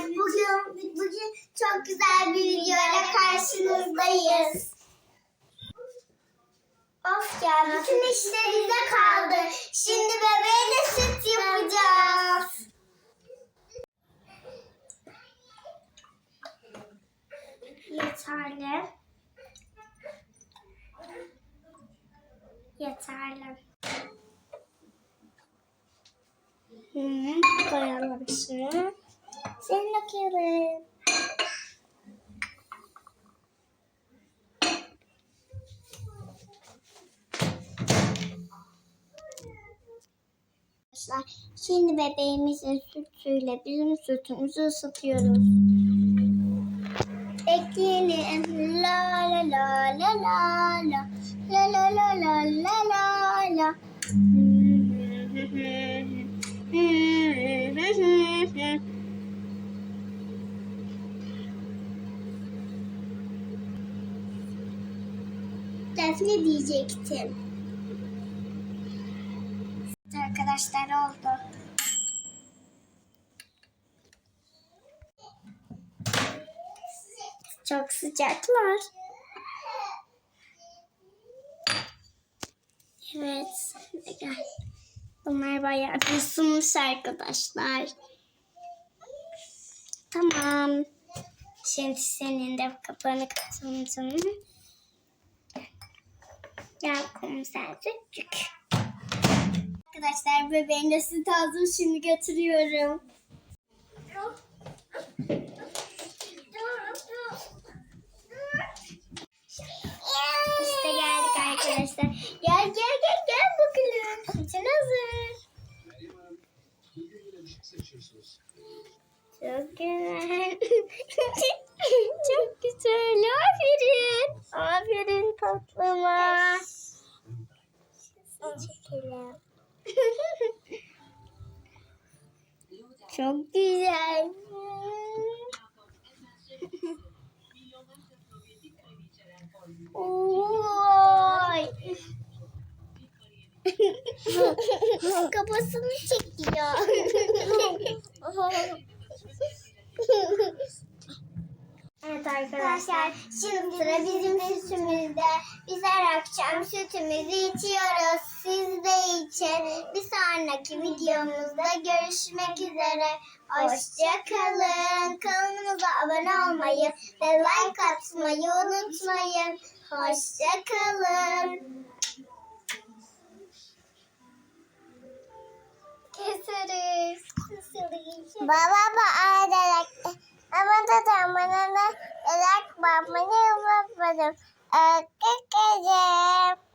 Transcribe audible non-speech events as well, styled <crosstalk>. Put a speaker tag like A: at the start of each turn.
A: Bugün bugün çok güzel bir videoyla karşınızdayız. Of ya bütün işler bize kaldı. Şimdi bebeğe de süt yapacağız. Yeterli. Yeterli. Hı, koyalım şunu. Seni okuyalım. Şimdi bebeğimizin sütüyle bizim sütümüzü ısıtıyoruz. Ekleyelim. La la la la la la. La la la la la la la. Defne diyecektim. Arkadaşlar oldu. Çok sıcaklar. Evet. Gel. Bunlar bayağı ısınmış arkadaşlar. Tamam. Şimdi senin de kapağını kapatalım. Gel komisercik. Arkadaşlar bebeğin de süt aldım. Şimdi götürüyorum. İşte geldik arkadaşlar. Gel gel gel gel bakalım. Sütün hazır. Çok güzel. <laughs> Çok güzel. Aferin. Çekelim. Çok güzel. <laughs> Oy. <laughs> Kafasını çekiyor. <laughs> Evet arkadaşlar şimdi sıra bizim sütümüzde. Biz her akşam sütümüzü içiyoruz. Siz de için. Bir sonraki videomuzda görüşmek üzere. Hoşçakalın. Kanalımıza abone olmayı ve like atmayı unutmayın. Hoşçakalın. Keseriz.
B: Baba ba ağlayarak ama da bana like, mama, mama, mama, mama, mama, mama,